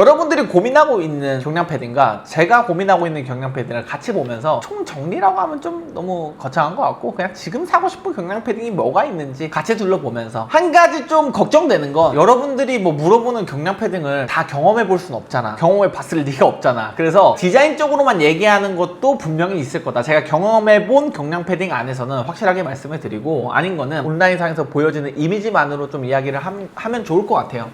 여러분들이 고민하고 있는 경량 패딩과 제가 고민하고 있는 경량 패딩을 같이 보면서 총 정리라고 하면 좀 너무 거창한 것 같고 그냥 지금 사고 싶은 경량 패딩이 뭐가 있는지 같이 둘러보면서 한 가지 좀 걱정되는 건 여러분들이 뭐 물어보는 경량 패딩을 다 경험해 볼 수는 없잖아. 경험해 봤을 리가 없잖아. 그래서 디자인 쪽으로만 얘기하는 것도 분명히 있을 거다. 제가 경험해 본 경량 패딩 안에서는 확실하게 말씀을 드리고 아닌 거는 온라인상에서 보여지는 이미지만으로 좀 이야기를 함- 하면 좋을 것 같아요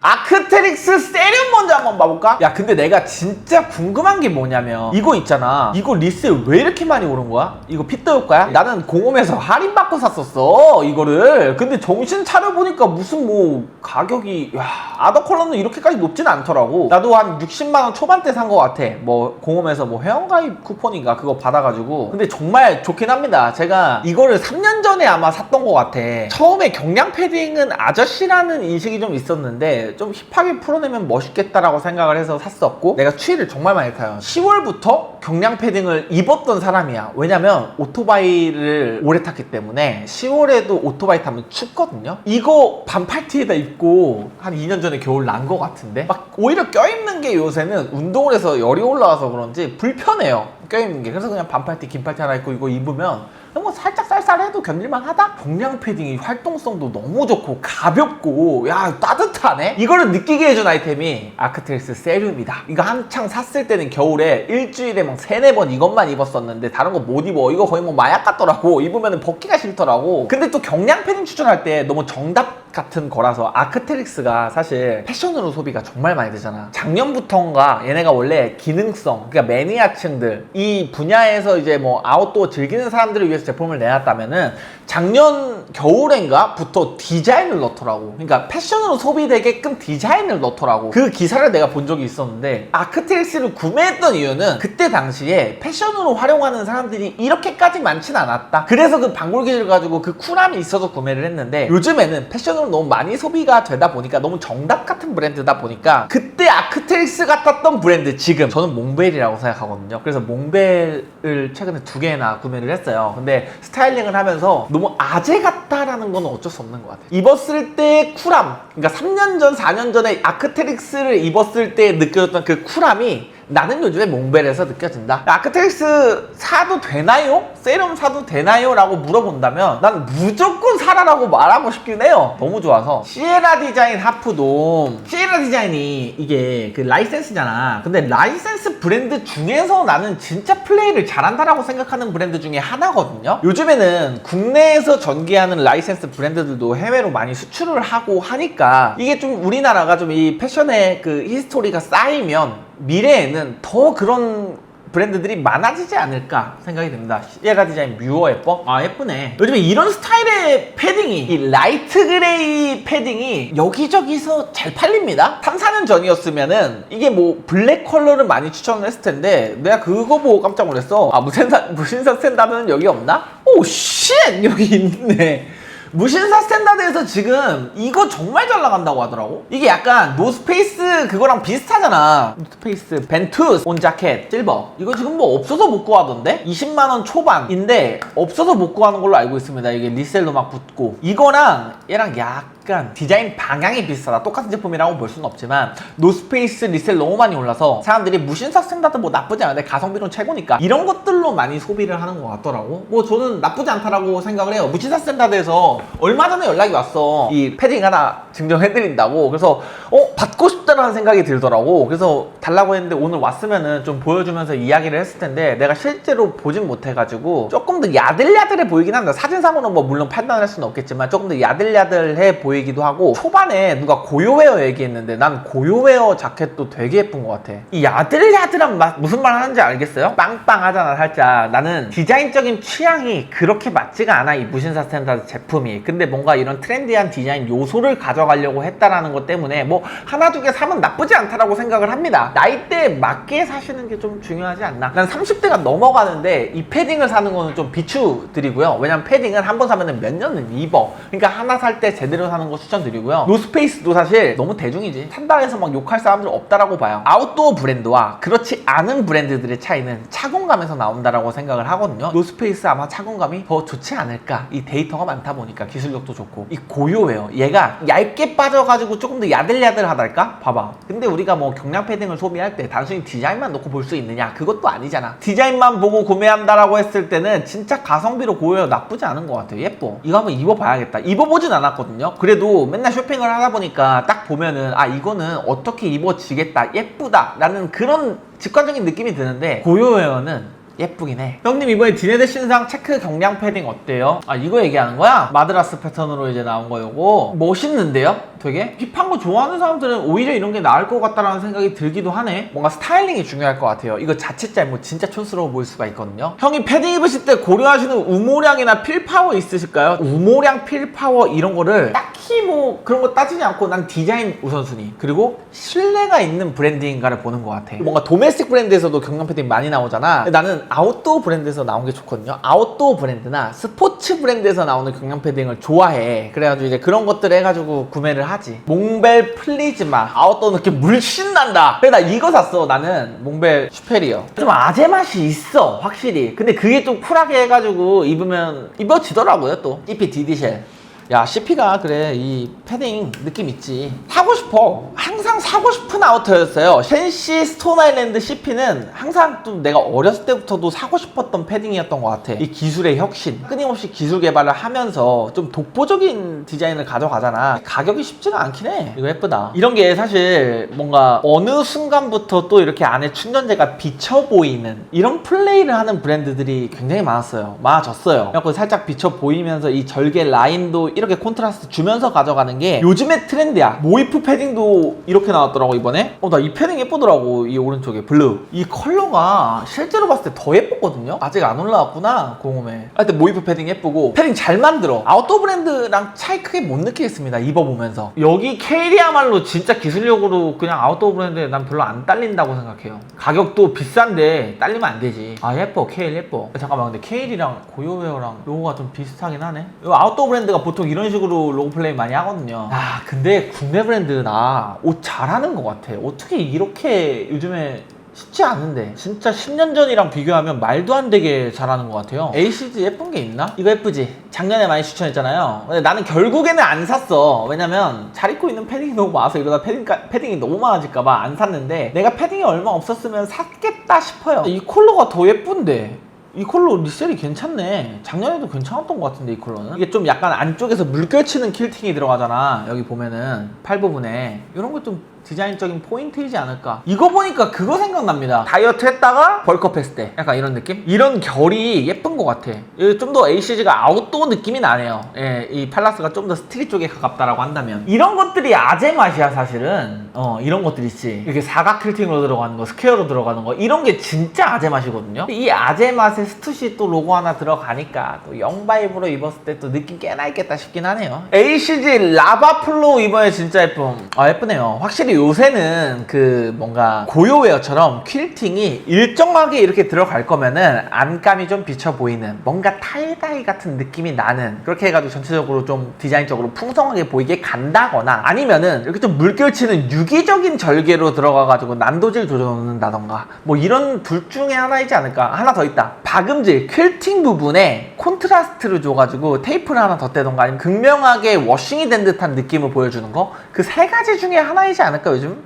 아크테릭스 세륨 먼저 한번 봐볼까? 야 근데 내가 진짜 궁금한 게 뭐냐면 이거 있잖아. 이거 리셀 왜 이렇게 많이 오른 거야? 이거 핏도 효과야? 나는 공홈에서 할인 받고 샀었어 이거를. 근데 정신 차려보니까 무슨 뭐 가격이 야 아더 컬러는 이렇게까지 높진 않더라고. 나도 한 60만원 초반대 산 거 같아. 뭐 공홈에서 뭐 회원가입 쿠폰인가 그거 받아가지고. 근데 정말 좋긴 합니다. 제가 이거를 3년 전에 아마 샀던 거 같아. 처음에 경량 패딩은 아저씨라는 인식이 좀 있었는데 좀 힙하게 풀어내면 멋있겠다라고 생각을 해서 샀었고 내가 추위를 정말 많이 타요. 10월부터 경량 패딩을 입었던 사람이야. 왜냐면 오토바이를 오래 탔기 때문에 10월에도 오토바이 타면 춥거든요. 이거 반팔티에다 입고 한 2년 전에 겨울 난거 같은데 막 오히려 껴입는 게 요새는 운동을 해서 열이 올라와서 그런지 불편해요 껴입는 게. 그래서 그냥 반팔티 긴팔티 하나 입고 이거 입으면 뭐 살짝 쌀쌀해도 견딜만 하다? 경량 패딩이 활동성도 너무 좋고 가볍고 야 따뜻하네? 이거를 느끼게 해준 아이템이 아크트릭스 세륨이다. 이거 한창 샀을 때는 겨울에 일주일에 막 세네 번 이것만 입었었는데 다른 거 못 입어. 이거 거의 뭐 마약 같더라고. 입으면 벗기가 싫더라고. 근데 또 경량 패딩 추천할 때 너무 정답 같은 거라서 아크테릭스가 사실 패션으로 소비가 정말 많이 되잖아. 작년부터인가 얘네가 원래 기능성, 그러니까 매니아층들 이 분야에서 이제 뭐 아웃도어 즐기는 사람들을 위해서 제품을 내놨다면은 작년 겨울엔가부터 디자인을 넣더라고. 그러니까 패션으로 소비되게끔 디자인을 넣더라고. 그 기사를 내가 본 적이 있었는데 아크테릭스를 구매했던 이유는 그때 당시에 패션으로 활용하는 사람들이 이렇게까지 많진 않았다. 그래서 그 방골기를 가지고 그 쿨함이 있어서 구매를 했는데 요즘에는 패션 으로 너무 많이 소비가 되다 보니까 너무 정답 같은 브랜드다 보니까 그때 아크테릭스 같았던 브랜드 지금 저는 몽벨이라고 생각하거든요. 그래서 몽벨을 최근에 두 개나 구매를 했어요. 근데 스타일링을 하면서 너무 아재 같다라는 건 어쩔 수 없는 것 같아요. 입었을 때 쿨함, 그러니까 3년 전, 4년 전에 아크테릭스를 입었을 때 느껴졌던 그 쿨함이 나는 요즘에 몽벨에서 느껴진다. 아크테릭스 사도 되나요? 세럼 사도 되나요? 라고 물어본다면 난 무조건 사라라고 말하고 싶긴 해요. 너무 좋아서. 시에라 디자인 하프돔. 시에라 디자인이 이게 그 라이센스잖아. 근데 라이센스 브랜드 중에서 나는 진짜 플레이를 잘한다라고 생각하는 브랜드 중에 하나거든요. 요즘에는 국내에서 전개하는 라이센스 브랜드들도 해외로 많이 수출을 하고 하니까 이게 좀 우리나라가 좀 이 패션의 그 히스토리가 쌓이면 미래에는 더 그런 브랜드들이 많아지지 않을까 생각이 듭니다. 시에라 디자인 뮤어 예뻐? 아 예쁘네. 요즘에 이런 스타일의 패딩이 이 라이트 그레이 패딩이 여기저기서 잘 팔립니다. 3, 4년 전이었으면은 이게 뭐 블랙 컬러를 많이 추천을 했을 텐데 내가 그거 보고 깜짝 놀랐어. 아 무신사 무신사 스탠다드는 여기 없나? 오 쉣! 여기 있네. 무신사 스탠다드에서 지금 이거 정말 잘 나간다고 하더라고. 이게 약간 노스페이스 그거랑 비슷하잖아. 노스페이스 벤투스 온 자켓 실버. 이거 지금 뭐 없어서 못 구하던데? 20만원 초반인데 없어서 못 구하는 걸로 알고 있습니다. 이게 리셀로 막 붙고. 이거랑 얘랑 약 간 디자인 방향이 비슷하다. 똑같은 제품이라고 볼 수는 없지만 노스페이스 리셀 너무 많이 올라서 사람들이 무신사 스탠다드 뭐 나쁘지 않은데 가성비는 최고니까 이런 것들로 많이 소비를 하는 것 같더라고. 뭐 저는 나쁘지 않다라고 생각을 해요. 무신사 스탠다드에서 얼마 전에 연락이 왔어. 이 패딩 하나 증정해드린다고. 그래서 어? 받고 싶다라는 생각이 들더라고. 그래서 달라고 했는데 오늘 왔으면은 좀 보여주면서 이야기를 했을 텐데 내가 실제로 보진 못해가지고 조금 더 야들야들해 보이긴 합니다. 사진상으로는 뭐 물론 판단을 할 수는 없겠지만 조금 더 야들야들해 보이 기도 하고 초반에 누가 고요웨어 얘기했는데 난 고요웨어 자켓도 되게 예쁜 것 같아. 이 야들야들한 맛 무슨 말 하는지 알겠어요? 빵빵하잖아 살짝. 나는 디자인적인 취향이 그렇게 맞지가 않아 이 무신사 스탠다드 제품이. 근데 뭔가 이런 트렌디한 디자인 요소를 가져가려고 했다라는 것 때문에 뭐 하나 두 개 사면 나쁘지 않다라고 생각을 합니다. 나이대에 맞게 사시는 게 좀 중요하지 않나? 난 30대가 넘어가는데 이 패딩을 사는 거는 좀 비추드리고요. 왜냐면 패딩은 한 번 사면 몇 년은 입어. 그러니까 하나 살 때 제대로 사는 사는 거 추천드리고요. 노스페이스도 사실 너무 대중이지. 산다 해서 막 욕할 사람들 없다라고 봐요. 아웃도어 브랜드와 그렇지 않은 브랜드들의 차이는 착용감에서 나온다라고 생각을 하거든요. 노스페이스 아마 착용감이 더 좋지 않을까. 이 데이터가 많다 보니까 기술력도 좋고 이 고요해요. 얘가 얇게 빠져가지고 조금 더 야들야들하달까? 봐봐. 근데 우리가 뭐 경량 패딩을 소비할 때 단순히 디자인만 놓고 볼 수 있느냐? 그것도 아니잖아. 디자인만 보고 구매한다라고 했을 때는 진짜 가성비로 고요 나쁘지 않은 것 같아요. 예뻐. 이거 한번 입어봐야겠다. 입어보진 않았거든요. 그래도 맨날 쇼핑을 하다 보니까 딱 보면은 아 이거는 어떻게 입어지겠다, 예쁘다 라는 그런 직관적인 느낌이 드는데 고요웨어는 예쁘긴 해. 형님 이번에 디네드 신상 체크 경량 패딩 어때요? 아 이거 얘기하는 거야? 마드라스 패턴으로 이제 나온 거 요거 멋있는데요? 되게 힙한 거 좋아하는 사람들은 오히려 이런 게 나을 것 같다라는 생각이 들기도 하네. 뭔가 스타일링이 중요할 것 같아요. 이거 자칫 잘못 진짜 촌스러워 보일 수가 있거든요. 형이 패딩 입으실 때 고려하시는 우모량이나 필파워 있으실까요? 우모량, 필파워 이런 거를 딱히 뭐 그런 거 따지지 않고 난 디자인 우선순위 그리고 신뢰가 있는 브랜드인가를 보는 것 같아. 뭔가 도메스틱 브랜드에서도 경량 패딩 많이 나오잖아. 나는 아웃도어 브랜드에서 나온 게 좋거든요. 아웃도어 브랜드나 스포츠 브랜드에서 나오는 경량 패딩을 좋아해. 그래가지고 이제 그런 것들 해가지고 구매를 하지. 몽벨 플리즈마 아웃도어 느낌 물씬 난다. 그래 나 이거 샀어. 나는 몽벨 슈페리어. 좀 아재 맛이 있어 확실히. 근데 그게 좀 쿨하게 해가지고 입으면 입어지더라고요 또. CP 디디쉘. 야 CP가 그래 이 패딩 느낌 있지. 사고 싶어. 항상 사고 싶은 아우터였어요. 쉔시 스톤 아일랜드 CP는 항상 좀 내가 어렸을 때부터도 사고 싶었던 패딩이었던 것 같아. 이 기술의 혁신 끊임없이 기술 개발을 하면서 좀 독보적인 디자인을 가져가잖아. 가격이 쉽지가 않긴 해. 이거 예쁘다. 이런 게 사실 뭔가 어느 순간부터 또 이렇게 안에 충전재가 비쳐 보이는 이런 플레이를 하는 브랜드들이 굉장히 많았어요. 많아졌어요. 그래갖고 살짝 비쳐 보이면서 이 절개 라인도 이렇게 콘트라스트 주면서 가져가는 게 요즘의 트렌드야. 모이프 패딩도 이렇게 나왔더라고 이번에. 어 나 이 패딩 예쁘더라고 이 오른쪽에. 블루. 이 컬러가 실제로 봤을 때 더 예뻤거든요? 아직 안 올라왔구나 공홈에. 하여튼 모이프 패딩 예쁘고 패딩 잘 만들어. 아웃도어 브랜드랑 차이 크게 못 느끼겠습니다 입어보면서. 여기 케일이야말로 진짜 기술력으로 그냥 아웃도어 브랜드에 난 별로 안 딸린다고 생각해요. 가격도 비싼데 딸리면 안 되지. 아 예뻐. 케일 예뻐. 잠깐만 근데 케일이랑 고요웨어랑 로고가 좀 비슷하긴 하네. 이 아웃도어 브랜드가 보통 이런 식으로 로고 플레이 많이 하거든요. 아 근데 국내 브랜드 나 옷 잘하는 것 같아. 어떻게 이렇게 요즘에 쉽지 않은데. 진짜 10년 전이랑 비교하면 말도 안 되게 잘하는 것 같아요. 에이시즈 예쁜 게 있나? 이거 예쁘지? 작년에 많이 추천했잖아요. 근데 나는 결국에는 안 샀어. 왜냐면 잘 입고 있는 패딩이 너무 많아서 이러다 패딩, 패딩이 너무 많아질까봐 안 샀는데 내가 패딩이 얼마 없었으면 샀겠다 싶어요. 이 컬러가 더 예쁜데 이 컬러 리셀이 괜찮네. 작년에도 괜찮았던 것 같은데 이 컬러는. 이게 좀 약간 안쪽에서 물결치는 킬팅이 들어가잖아. 여기 보면은 팔 부분에 이런 거 좀 디자인적인 포인트이지 않을까. 이거 보니까 그거 생각납니다. 다이어트 했다가 벌크업 했을 때 약간 이런 느낌? 이런 결이 예쁜 것 같아. 좀 더 ACG가 아웃도어 느낌이 나네요. 예, 이 팔라스가 좀 더 스트릿 쪽에 가깝다라고 한다면 이런 것들이 아재 맛이야 사실은. 어 이런 것들 있지. 이렇게 사각 킬팅으로 들어가는 거, 스퀘어로 들어가는 거 이런 게 진짜 아재 맛이거든요. 이 아재 맛에 스투시 또 로고 하나 들어가니까 또 영바이브로 입었을 때 또 느낌 꽤나 있겠다 싶긴 하네요. ACG 라바 플로우 이번에 진짜 예쁨. 아 예쁘네요. 확실히 요새는 그 뭔가 고요웨어처럼 퀼팅이 일정하게 이렇게 들어갈 거면은 안감이 좀 비쳐 보이는 뭔가 타이다이 같은 느낌이 나는 그렇게 해가지고 전체적으로 좀 디자인적으로 풍성하게 보이게 간다거나 아니면은 이렇게 좀 물결치는 유기적인 절개로 들어가가지고 난도질 조져놓는다던가 뭐 이런 둘 중에 하나이지 않을까 하나 더 있다 박음질 퀼팅 부분에 콘트라스트를 줘가지고 테이프를 하나 덧대던가 아니면 극명하게 워싱이 된 듯한 느낌을 보여주는 거? 그 세 가지 중에 하나이지 않을까 요즘?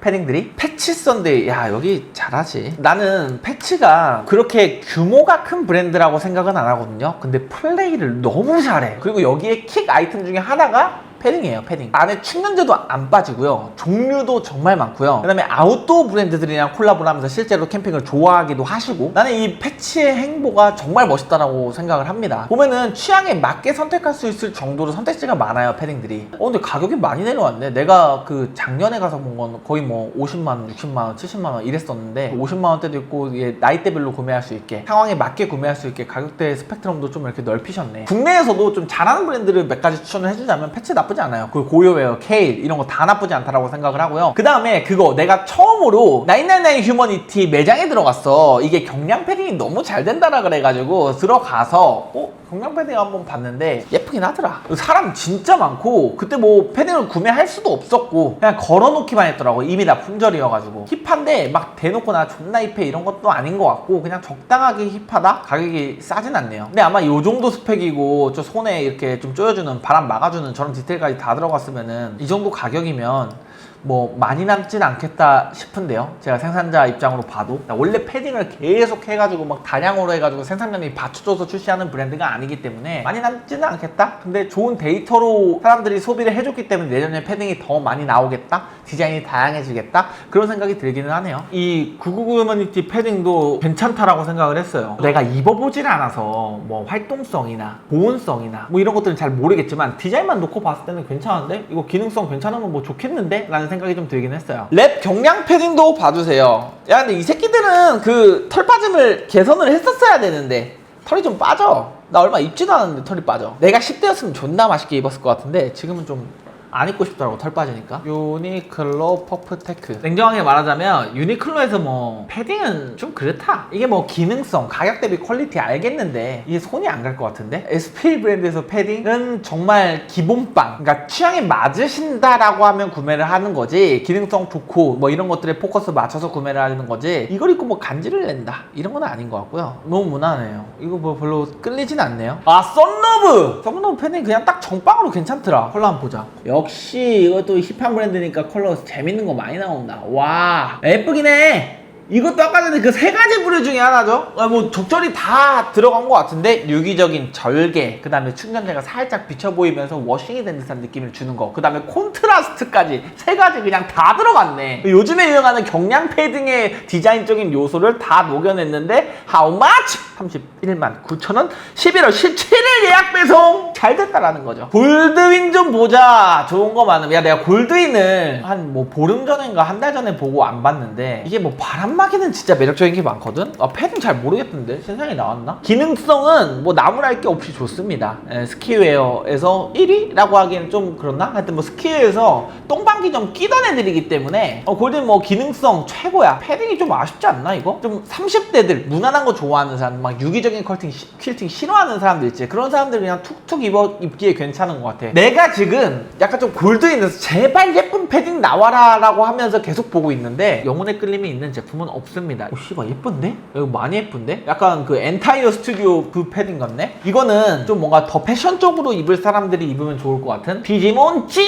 패딩들이? 패치 썬데이. 야 여기 잘하지. 나는 패치가 그렇게 규모가 큰 브랜드라고 생각은 안 하거든요. 근데 플레이를 너무 잘해. 그리고 여기에 킥 아이템 중에 하나가 패딩이에요 패딩. 안에 충전재도 안 빠지고요. 종류도 정말 많고요. 그 다음에 아웃도어 브랜드들이랑 콜라보를 하면서 실제로 캠핑을 좋아하기도 하시고 나는 이 패치의 행보가 정말 멋있다라고 생각을 합니다. 보면은 취향에 맞게 선택할 수 있을 정도로 선택지가 많아요 패딩들이. 어 근데 가격이 많이 내려왔네. 내가 그 작년에 가서 본 건 거의 뭐 50만원 60만원 70만원 이랬었는데 50만원 대도 있고 이게 나이대별로 구매할 수 있게 상황에 맞게 구매할 수 있게 가격대 스펙트럼도 좀 이렇게 넓히셨네. 국내에서도 좀 잘하는 브랜드를 몇 가지 추천을 해주자면 패치 나쁘지 나쁘지 않아요. 그 고요웨어, 케일 이런 거 다 나쁘지 않다라고 생각을 하고요. 그 다음에 그거 내가 처음으로 999 휴머니티 매장에 들어갔어. 이게 경량 패딩이 너무 잘 된다라 그래가지고 들어가서 어? 경량 패딩 한번 봤는데 예쁘긴 하더라. 사람 진짜 많고 그때 뭐 패딩을 구매할 수도 없었고 그냥 걸어놓기만 했더라고. 이미 다 품절이어가지고 힙한데 막 대놓고 나 존나 힙해 이런 것도 아닌 것 같고 그냥 적당하게 힙하다? 가격이 싸진 않네요. 근데 아마 요 정도 스펙이고 저 손에 이렇게 좀 조여주는 바람 막아주는 저런 디테일 까지 다 들어갔으면은 이 정도 가격이면 뭐 많이 남진 않겠다 싶은데요. 제가 생산자 입장으로 봐도 원래 패딩을 계속 해가지고 막 다량으로 해가지고 생산량이 받쳐줘서 출시하는 브랜드가 아니기 때문에 많이 남지는 않겠다. 근데 좋은 데이터로 사람들이 소비를 해줬기 때문에 내년에 패딩이 더 많이 나오겠다. 디자인이 다양해지겠다. 그런 생각이 들기는 하네요. 이 999 휴머니티 패딩도 괜찮다라고 생각을 했어요. 내가 입어보질 않아서 뭐 활동성이나 보온성이나 뭐 이런 것들은 잘 모르겠지만 디자인만 놓고 봤을 때는 괜찮은데 이거 기능성 괜찮으면 뭐 좋겠는데? 라는 생각이 좀 들긴 했어요. 랩 경량 패딩도 봐주세요. 야 근데 이 새끼들은 그 털 빠짐을 개선을 했었어야 되는데 털이 좀 빠져. 나 얼마 입지도 않았는데 털이 빠져. 내가 10대였으면 존나 맛있게 입었을 것 같은데 지금은 좀 안 입고 싶더라고 털 빠지니까. 유니클로 퍼프테크. 냉정하게 말하자면 유니클로에서 뭐 패딩은 좀 그렇다. 이게 뭐 기능성 가격 대비 퀄리티 알겠는데 이게 손이 안 갈 것 같은데? SP 브랜드에서 패딩은 정말 기본빵 그러니까 취향에 맞으신다라고 하면 구매를 하는 거지 기능성 좋고 뭐 이런 것들에 포커스 맞춰서 구매를 하는 거지 이걸 입고 뭐 간지를 낸다. 이런 건 아닌 것 같고요. 너무 무난해요. 이거 뭐 별로 끌리진 않네요. 아 썬러브! 썬러브 패딩 그냥 딱 정빵으로 괜찮더라. 컬러 한번 보자 역시 이것도 힙한 브랜드니까 컬러 재밌는 거 많이 나온다. 와 예쁘긴 해 이것도 아까 전에 그 세 가지 부류 중에 하나죠. 아, 뭐 적절히 다 들어간 것 같은데 유기적인 절개, 그 다음에 충전재가 살짝 비쳐 보이면서 워싱이 된 듯한 느낌을 주는 거, 그 다음에 콘트라스트까지 세 가지 그냥 다 들어갔네. 요즘에 유행하는 경량 패딩의 디자인적인 요소를 다 녹여냈는데 how much? 31만 9천 원. 11월 17일 예약 배송 잘 됐다라는 거죠. 골드윈 좀 보자. 좋은 거 많으면 야 내가 골드윈을 한 뭐 보름 전인가 한 달 전에 보고 안 봤는데 이게 뭐 바람 막이는 진짜 매력적인 게 많거든. 아 패딩 잘 모르겠던데 신상이 나왔나? 기능성은 뭐 나무랄 게 없이 좋습니다. 에, 스키웨어에서 1위라고 하기에는 좀 그렇나? 하여튼 뭐 스키웨어에서 똥방귀 좀 끼던 애들이기 때문에 어, 골든 뭐 기능성 최고야. 패딩이 좀 아쉽지 않나 이거? 좀 30대들 무난한 거 좋아하는 사람 막 유기적인 컬팅 시- 퀼팅 싫어하는 사람들 있지. 그런 사람들 그냥 툭툭 입어 입기에 괜찮은 것 같아. 내가 지금 약간 좀 골드인에서 제발 예쁜 패딩 나와라라고 하면서 계속 보고 있는데 영혼의 끌림이 있는 제품은 없습니다. 오 씨발 예쁜데? 이거 많이 예쁜데? 약간 그 엔타이어 스튜디오 그 패딩 같네? 이거는 좀 뭔가 더 패션적으로 입을 사람들이 입으면 좋을 것 같은 디지몬 찌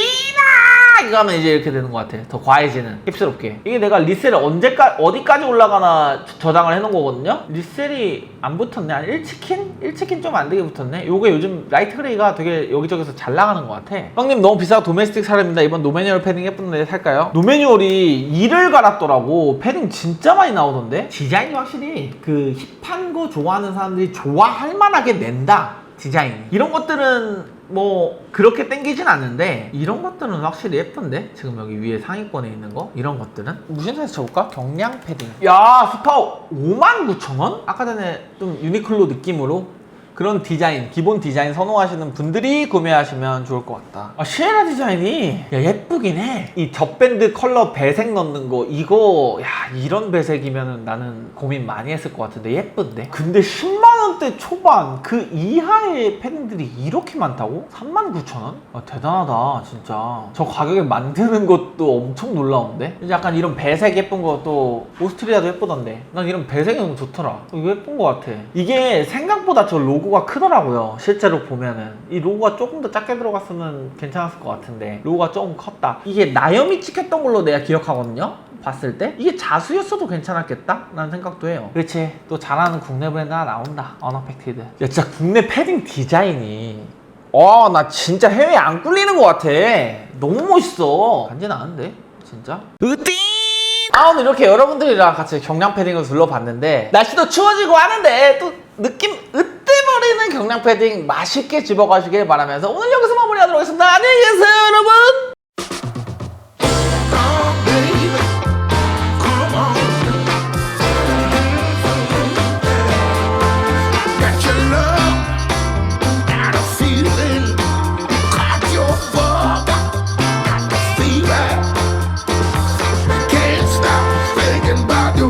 나 이거 하면 이제 이렇게 되는 것 같아. 더 과해지는 힙스럽게. 이게 내가 리셀을 언제까 어디까지 올라가나 저- 저장을 해놓은 거거든요. 리셀이 안 붙었네. 한 1치킨? 1치킨 좀 안 되게 붙었네. 요게 요즘 라이트 그레이가 되게 여기저기서 잘 나가는 것 같아. 형님 너무 비싸고 도메스틱 사람입니다. 이번 노매뉴얼 패딩 예쁜데 살까요? 노매뉴얼이 이를 갈았더라고. 패딩 진짜 많이 나오던데. 디자인이 확실히 그 힙한 거 좋아하는 사람들이 좋아할 만하게 낸다. 디자인 이런 것들은 뭐 그렇게 땡기진 않는데 이런 것들은 확실히 예쁜데 지금 여기 위에 상위권에 있는 거 이런 것들은 무신사에서 쳐볼까? 경량 패딩 야 스파오 59,000원? 아까 전에 좀 유니클로 느낌으로 그런 디자인, 기본 디자인 선호하시는 분들이 구매하시면 좋을 것 같다. 아, 시에라 디자인이 야, 예쁘긴 해. 이 젖밴드 컬러 배색 넣는 거, 이거, 야, 이런 배색이면 나는 고민 많이 했을 것 같은데 예쁜데? 근데 10만 원대 초반 그 이하의 패딩들이 이렇게 많다고? 39,000원? 아, 대단하다, 진짜. 저 가격에 만드는 것도 엄청 놀라운데? 약간 이런 배색 예쁜 것도 오스트리아도 예쁘던데. 난 이런 배색이 너무 좋더라. 어, 이거 예쁜 것 같아. 이게 생각보다 저 로고가 크더라고요. 실제로 보면은. 이 로고가 조금 더 작게 들어갔으면 괜찮았을 것 같은데. 로고가 조금 컸다. 이게 나염이 찍혔던 걸로 내가 기억하거든요. 봤을 때 이게 자수였어도 괜찮았겠다? 라는 생각도 해요. 그렇지. 또 잘하는 국내 브랜드 하나 나온다. 어너펙티드. 야 진짜 국내 패딩 디자인이. 와나 진짜 해외에 안 꿀리는 것 같아. 너무 멋있어. 간지 나는데? 진짜? 으띵! 아 오늘 이렇게 여러분들이랑 같이 경량 패딩을 둘러봤는데 날씨도 추워지고 하는데 또 느낌 으뜨버리는 경량 패딩 맛있게 집어가시길 바라면서 오늘 여기서 마무리하도록 하겠습니다. 안녕히 계세요 여러분